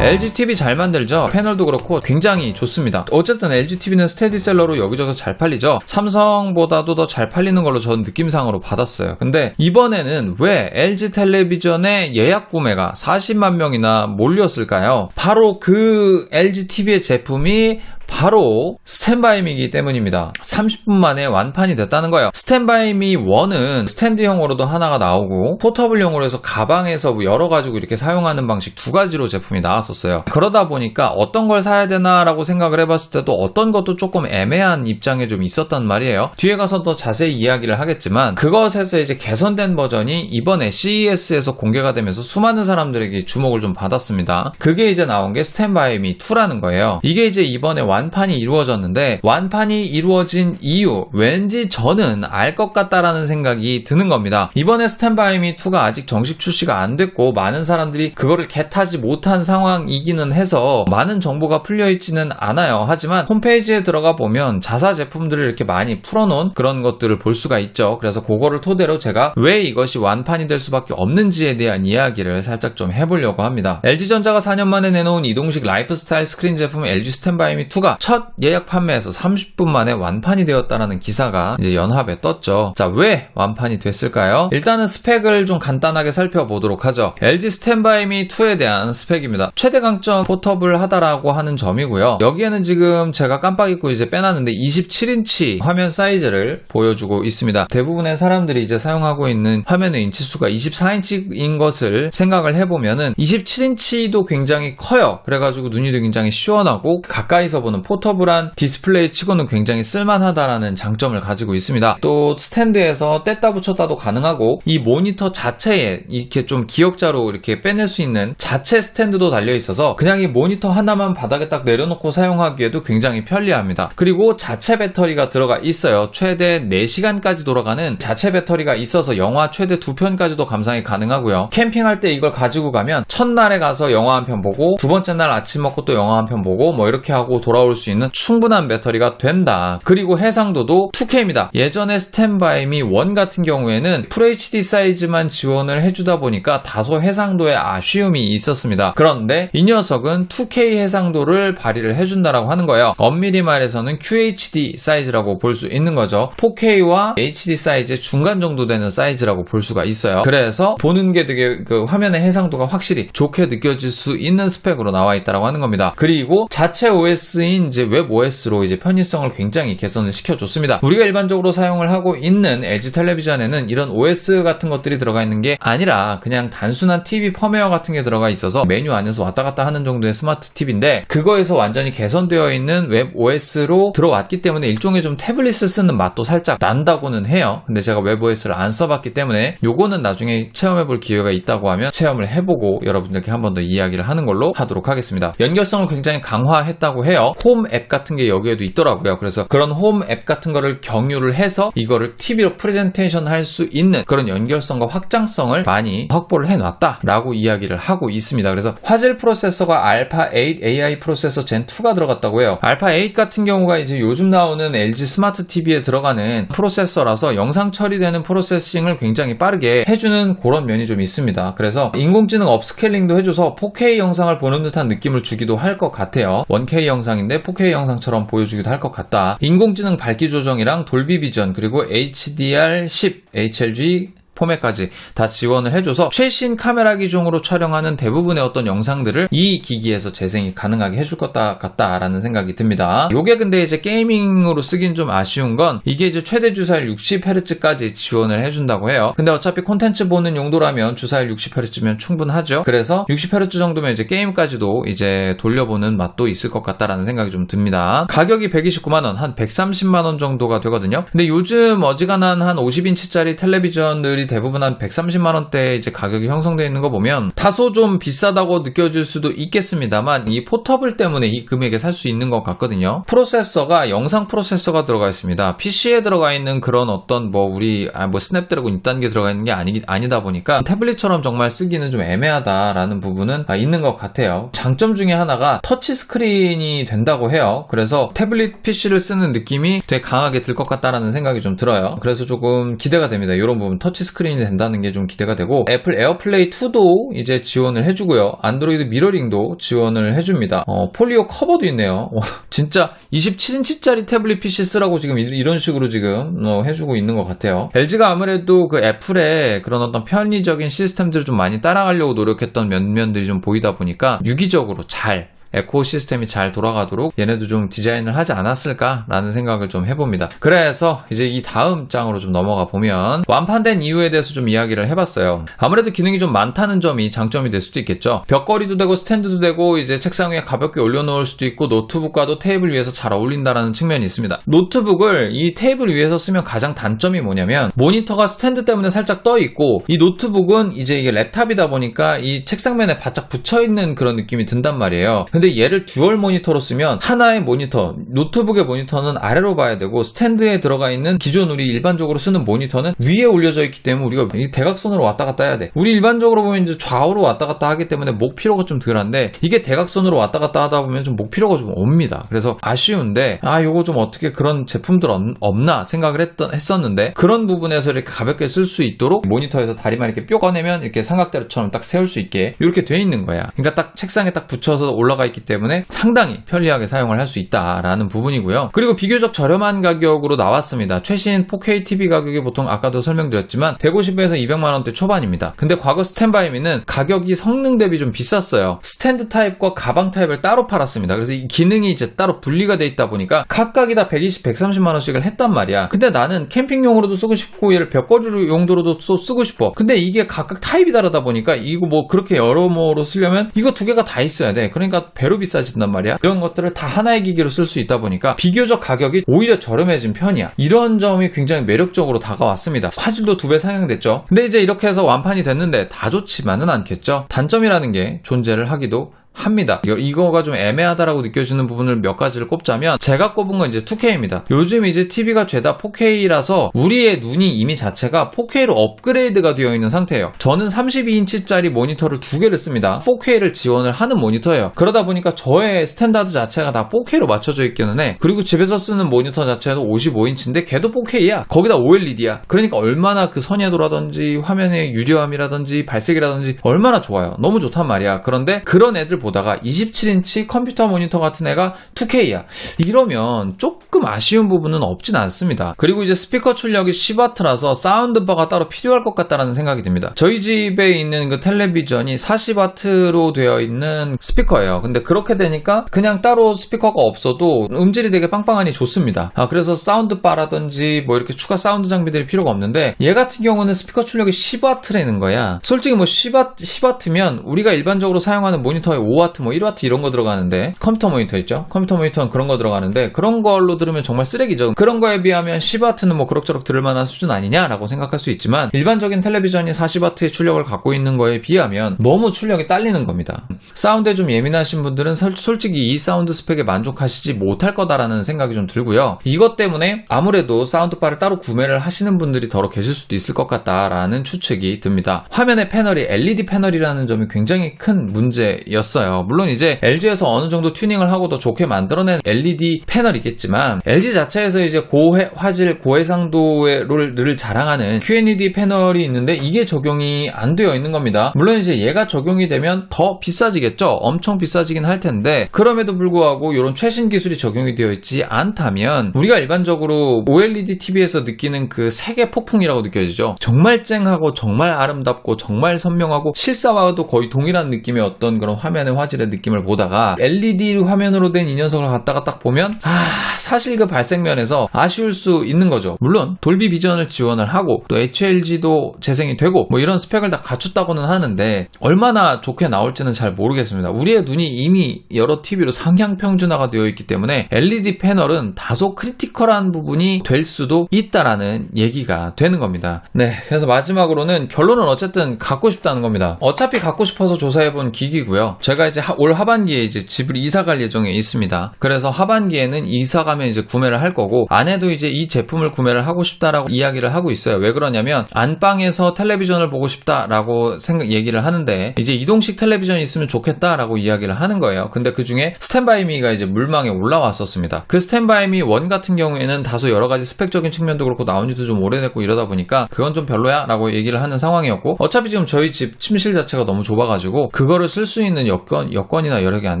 LG TV 잘 만들죠. 패널도 그렇고 굉장히 좋습니다. 어쨌든 LG TV는 스테디셀러로 여기저기서 잘 팔리죠. 삼성보다도 더 잘 팔리는 걸로 저는 느낌상으로 받았어요. 근데 이번에는 왜 LG 텔레비전의 예약 구매가 40만 명이나 몰렸을까요? 바로 그 LG TV의 제품이 바로 스탠바이미이기 때문입니다. 30분 만에 완판이 됐다는 거예요. 스탠바이미 1은 스탠드형으로도 하나가 나오고 포터블용으로 해서 가방에서 뭐 여러 가지고 이렇게 사용하는 방식 두 가지로 제품이 나왔었어요. 그러다 보니까 어떤 걸 사야 되나라고 생각을 해봤을 때도 어떤 것도 조금 애매한 입장에 좀 있었단 말이에요. 뒤에 가서 더 자세히 이야기를 하겠지만 그것에서 이제 개선된 버전이 이번에 CES에서 공개가 되면서 수많은 사람들에게 주목을 좀 받았습니다. 그게 이제 나온 게 스탠바이미 2라는 거예요. 이게 이제 이번에 완 판이 이루어졌는데 완판이 이루어진 이유 왠지 저는 알 것 같다라는 생각이 드는 겁니다. 이번에 스탠바이미 2가 아직 정식 출시가 안 됐고 많은 사람들이 그거를 겟하지 못한 상황이기는 해서 많은 정보가 풀려 있지는 않아요. 하지만 홈페이지에 들어가 보면 자사 제품들을 이렇게 많이 풀어놓은 그런 것들을 볼 수가 있죠. 그래서 그거를 토대로 제가 왜 이것이 완판이 될 수밖에 없는지에 대한 이야기를 살짝 좀 해보려고 합니다. LG전자가 4년 만에 내놓은 이동식 라이프스타일 스크린 제품 LG 스탠바이미 2가 첫 예약 판매에서 30분 만에 완판이 되었다라는 기사가 이제 연합에 떴죠. 자, 왜 완판이 됐을까요? 일단은 스펙을 좀 간단하게 살펴보도록 하죠. LG 스탠바이미 2에 대한 스펙입니다. 최대 강점 포터블 하다라고 하는 점이고요. 여기에는 지금 제가 깜빡 잊고 이제 빼놨는데 27인치 화면 사이즈를 보여주고 있습니다. 대부분의 사람들이 이제 사용하고 있는 화면의 인치수가 24인치인 것을 생각을 해보면은 27인치도 굉장히 커요. 그래가지고 눈이 굉장히 시원하고 가까이서 보는 포터블한 디스플레이 치고는 굉장히 쓸만하다라는 장점을 가지고 있습니다. 또 스탠드에서 뗐다 붙였다도 가능하고 이 모니터 자체에 이렇게 좀 기역자로 이렇게 빼낼 수 있는 자체 스탠드도 달려 있어서 그냥 이 모니터 하나만 바닥에 딱 내려놓고 사용하기에도 굉장히 편리합니다. 그리고 자체 배터리가 들어가 있어요. 최대 4시간까지 돌아가는 자체 배터리가 있어서 영화 최대 2편까지도 감상이 가능하고요. 캠핑할 때 이걸 가지고 가면 첫날에 가서 영화 한 편 보고 두 번째 날 아침 먹고 또 영화 한 편 보고 뭐 이렇게 하고 돌아올 수 있는 충분한 배터리가 된다. 그리고 해상도도 2K입니다. 예전에 스탠바이미 1 같은 경우에는 FHD 사이즈만 지원을 해주다 보니까 다소 해상도에 아쉬움이 있었습니다. 그런데 이 녀석은 2K 해상도를 발휘를 해준다라고 하는 거예요. 엄밀히 말해서는 QHD 사이즈라고 볼 수 있는 거죠. 4K와 HD 사이즈의 중간 정도 되는 사이즈라고 볼 수가 있어요. 그래서 보는 게 되게 그 화면의 해상도가 확실히 좋게 느껴질 수 있는 스펙으로 나와 있다라고 하는 겁니다. 그리고 자체 OS인 이제 웹 OS로 이제 편의성을 굉장히 개선을 시켜줬습니다. 우리가 일반적으로 사용을 하고 있는 LG 텔레비전에는 이런 OS 같은 것들이 들어가 있는 게 아니라 그냥 단순한 TV 펌웨어 같은 게 들어가 있어서 메뉴 안에서 왔다 갔다 하는 정도의 스마트 TV인데 그거에서 완전히 개선되어 있는 웹 OS로 들어왔기 때문에 일종의 좀 태블릿을 쓰는 맛도 살짝 난다고는 해요. 근데 제가 웹 OS를 안 써봤기 때문에 요거는 나중에 체험해볼 기회가 있다고 하면 체험을 해보고 여러분들께 한 번 더 이야기를 하는 걸로 하도록 하겠습니다. 연결성을 굉장히 강화했다고 해요. 홈 앱 같은 게 여기에도 있더라고요. 그래서 그런 홈 앱 같은 거를 경유를 해서 이거를 TV로 프레젠테이션 할 수 있는 그런 연결성과 확장성을 많이 확보를 해놨다라고 이야기를 하고 있습니다. 그래서 화질 프로세서가 알파 8 AI 프로세서 젠 2가 들어갔다고 해요. 알파 8 같은 경우가 이제 요즘 나오는 LG 스마트 TV에 들어가는 프로세서라서 영상 처리되는 프로세싱을 굉장히 빠르게 해주는 그런 면이 좀 있습니다. 그래서 인공지능 업스케일링도 해줘서 4K 영상을 보는 듯한 느낌을 주기도 할 것 같아요. 1K 영상인데 4K 영상처럼 보여주기도 할 것 같다. 인공지능 밝기 조정이랑 돌비 비전 그리고 HDR10, HLG 포맷까지 다 지원을 해줘서 최신 카메라 기종으로 촬영하는 대부분의 어떤 영상들을 이 기기에서 재생이 가능하게 해줄 것 같다라는 생각이 듭니다. 요게 근데 이제 게이밍으로 쓰긴 좀 아쉬운 건 이게 이제 최대 주사율 60Hz까지 지원을 해준다고 해요. 근데 어차피 콘텐츠 보는 용도라면 주사율 60Hz면 충분하죠. 그래서 60Hz 정도면 이제 게임까지도 이제 돌려보는 맛도 있을 것 같다라는 생각이 좀 듭니다. 가격이 129만원, 한 130만원 정도가 되거든요. 근데 요즘 어지간한 한 50인치짜리 텔레비전들이 대부분 한 130만 원대 이제 가격이 형성되어 있는 거 보면 다소 좀 비싸다고 느껴질 수도 있겠습니다만 이 포터블 때문에 이 금액에 살 수 있는 것 같거든요. 프로세서가 영상 프로세서가 들어가 있습니다. PC에 들어가 있는 그런 어떤 뭐 우리 아 뭐 스냅드래곤 2단계 들어가 있는 게 아니 아니다 보니까 태블릿처럼 정말 쓰기는 좀 애매하다라는 부분은 아, 있는 것 같아요. 장점 중에 하나가 터치 스크린이 된다고 해요. 그래서 태블릿 PC를 쓰는 느낌이 되게 강하게 들 것 같다라는 생각이 좀 들어요. 그래서 조금 기대가 됩니다. 이런 부분 터치 스크린 스크린이 된다는 게 좀 기대가 되고 애플 에어플레이 2도 이제 지원을 해주고요. 안드로이드 미러링도 지원을 해줍니다. 어, 폴리오 커버도 있네요. 와, 진짜 27인치짜리 태블릿 PC 쓰라고 지금 이- 이런 식으로 지금 어, 해주고 있는 것 같아요. LG가 아무래도 그 애플의 그런 어떤 편의적인 시스템들을 좀 많이 따라가려고 노력했던 면면들이 좀 보이다 보니까 유기적으로 잘 에코 시스템이 잘 돌아가도록 얘네도 좀 디자인을 하지 않았을까라는 생각을 좀 해봅니다. 그래서 이제 이 다음 장으로 좀 넘어가 보면 완판된 이유에 대해서 좀 이야기를 해봤어요. 아무래도 기능이 좀 많다는 점이 장점이 될 수도 있겠죠. 벽걸이도 되고 스탠드도 되고 이제 책상 위에 가볍게 올려놓을 수도 있고 노트북과도 테이블 위에서 잘 어울린다라는 측면이 있습니다. 노트북을 이 테이블 위에서 쓰면 가장 단점이 뭐냐면 모니터가 스탠드 때문에 살짝 떠 있고 이 노트북은 이제 이게 랩탑이다 보니까 이 책상면에 바짝 붙여 있는 그런 느낌이 든단 말이에요. 근데 얘를 듀얼 모니터로 쓰면 하나의 모니터, 노트북의 모니터는 아래로 봐야 되고 스탠드에 들어가 있는 기존 우리 일반적으로 쓰는 모니터는 위에 올려져 있기 때문에 우리가 이 대각선으로 왔다 갔다 해야 돼. 우리 일반적으로 보면 이제 좌우로 왔다 갔다 하기 때문에 목 피로가 좀 덜한데 이게 대각선으로 왔다 갔다 하다 보면 좀 목 피로가 좀 옵니다. 그래서 아쉬운데 아 요거 좀 어떻게 그런 제품들 없, 없나 생각을 했던 했었는데 그런 부분에서 이렇게 가볍게 쓸 수 있도록 모니터에서 다리만 이렇게 뼈 꺼내면 이렇게 삼각대처럼 딱 세울 수 있게 이렇게 돼 있는 거야. 그러니까 딱 책상에 딱 붙여서 올라가 있기 때문에 상당히 편리하게 사용을 할 수 있다라는 부분이고요. 그리고 비교적 저렴한 가격으로 나왔습니다. 최신 4K TV 가격이 보통 아까도 설명드렸지만 150에서 200만 원대 초반입니다. 근데 과거 스탠바이미는 가격이 성능 대비 좀 비쌌어요. 스탠드 타입과 가방 타입을 따로 팔았습니다. 그래서 이 기능이 이제 따로 분리가 돼 있다 보니까 각각이 다 120, 130만 원씩을 했단 말이야. 근데 나는 캠핑용으로도 쓰고 싶고 얘를 벽걸이 용도로도 또 쓰고 싶어. 근데 이게 각각 타입이 다르다 보니까 이거 뭐 그렇게 여러모로 쓰려면 이거 두 개가 다 있어야 돼. 그러니까 배로 비싸진단 말이야. 이런 것들을 다 하나의 기기로 쓸 수 있다 보니까 비교적 가격이 오히려 저렴해진 편이야. 이런 점이 굉장히 매력적으로 다가왔습니다. 화질도 두 배 상향됐죠. 근데 이제 이렇게 해서 완판이 됐는데 다 좋지만은 않겠죠. 단점이라는 게 존재를 하기도 합니다. 이거, 이거가 좀 애매하다라고 느껴지는 부분을 몇 가지를 꼽자면 제가 꼽은 건 이제 2K입니다. 요즘 이제 TV가 죄다 4K라서 우리의 눈이 이미 자체가 4K로 업그레이드가 되어 있는 상태예요. 저는 32인치짜리 모니터를 두 개를 씁니다. 4K를 지원을 하는 모니터예요. 그러다 보니까 저의 스탠다드 자체가 다 4K로 맞춰져 있기는 해. 그리고 집에서 쓰는 모니터 자체도 55인치인데 걔도 4K야. 거기다 OLED야. 그러니까 얼마나 그 선야도라든지 화면의 유려함이라든지 발색이라든지 얼마나 좋아요. 너무 좋단 말이야. 그런데 그런 애들 보 다가 27인치 컴퓨터 모니터 같은 애가 2K야. 이러면 조금 아쉬운 부분은 없진 않습니다. 그리고 이제 스피커 출력이 10W라서 사운드바가 따로 필요할 것 같다라는 생각이 듭니다. 저희 집에 있는 그 텔레비전이 40W로 되어 있는 스피커예요. 근데 그렇게 되니까 그냥 따로 스피커가 없어도 음질이 되게 빵빵하니 좋습니다. 아, 그래서 사운드바라든지 뭐 이렇게 추가 사운드 장비들이 필요가 없는데 얘 같은 경우는 스피커 출력이 10W라는 거야. 솔직히 뭐 10W, 10W면 우리가 일반적으로 사용하는 모니터 에 5W, 뭐 1W 이런 거 들어가는데 컴퓨터 모니터 있죠? 컴퓨터 모니터는 그런 거 들어가는데 그런 걸로 들으면 정말 쓰레기죠. 그런 거에 비하면 10W는 뭐 그럭저럭 들을 만한 수준 아니냐라고 생각할 수 있지만 일반적인 텔레비전이 40W의 출력을 갖고 있는 거에 비하면 너무 출력이 딸리는 겁니다. 사운드에 좀 예민하신 분들은 설- 솔직히 이 사운드 스펙에 만족하시지 못할 거다라는 생각이 좀 들고요. 이것 때문에 아무래도 사운드바를 따로 구매를 하시는 분들이 더러 계실 수도 있을 것 같다라는 추측이 듭니다. 화면의 패널이 LED 패널이라는 점이 굉장히 큰 문제였어요. 물론 이제 LG에서 어느 정도 튜닝을 하고 더 좋게 만들어낸 LED 패널이겠지만 LG 자체에서 이제 고해 화질 고해상도를 늘 자랑하는 QNED 패널이 있는데 이게 적용이 안 되어 있는 겁니다. 물론 이제 얘가 적용이 되면 더 비싸지겠죠. 엄청 비싸지긴 할 텐데 그럼에도 불구하고 이런 최신 기술이 적용이 되어 있지 않다면 우리가 일반적으로 OLED TV에서 느끼는 그 색의 폭풍이라고 느껴지죠. 정말 쨍하고 정말 아름답고 정말 선명하고 실사와도 거의 동일한 느낌의 어떤 그런 화면 의 화질의 느낌을 보다가 LED 화면으로 된 이 녀석을 갖다가 딱 보면 아 사실 그 발색면에서 아쉬울 수 있는 거죠. 물론 돌비 비전을 지원을 하고 또 HLG도 재생이 되고 뭐 이런 스펙을 다 갖췄다고는 하는데 얼마나 좋게 나올지는 잘 모르겠습니다. 우리의 눈이 이미 여러 TV로 상향 평준화가 되어 있기 때문에 LED 패널은 다소 크리티컬한 부분이 될 수도 있다라는 얘기가 되는 겁니다. 네, 그래서 마지막으로는 결론은 어쨌든 갖고 싶다는 겁니다. 어차피 갖고 싶어서 조사해본 기기고요. 제가 제가 이제 하- 올 하반기에 이제 집을 이사 갈 예정에 있습니다. 그래서 하반기에는 이사 가면 이제 구매를 할 거고 아내도 이제 이 제품을 구매를 하고 싶다라고 이야기를 하고 있어요. 왜 그러냐면 안방에서 텔레비전을 보고 싶다라고 생각 얘기를 하는데 이제 이동식 텔레비전이 있으면 좋겠다라고 이야기를 하는 거예요. 근데 그 중에 스탠바이미가 이제 물망에 올라왔었습니다. 그 스탠바이미 원 같은 경우에는 다소 여러 가지 스펙적인 측면도 그렇고 나온 지도 좀 오래됐고 이러다 보니까 그건 좀 별로야 라고 얘기를 하는 상황이었고 어차피 지금 저희 집 침실 자체가 너무 좁아가지고 그거를 쓸 수 있는 여건 여건이나 여러 개안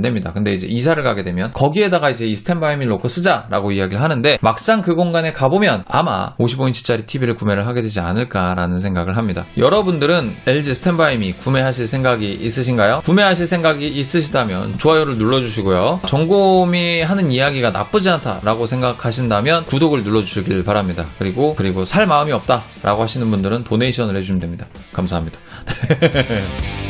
됩니다. 근데 이제 이사를 가게 되면 거기에다가 이제 이 스탠바이미를 놓고 쓰자라고 이야기를 하는데 막상 그 공간에 가보면 아마 55인치짜리 TV를 구매를 하게 되지 않을까라는 생각을 합니다. 여러분들은 LG 스탠바이미 구매하실 생각이 있으신가요? 구매하실 생각이 있으시다면 좋아요를 눌러주시고요. 정곰이 하는 이야기가 나쁘지 않다라고 생각하신다면 구독을 눌러주시길 바랍니다. 그리고 그리고 살 마음이 없다라고 하시는 분들은 도네이션을 해주시면 됩니다. 감사합니다.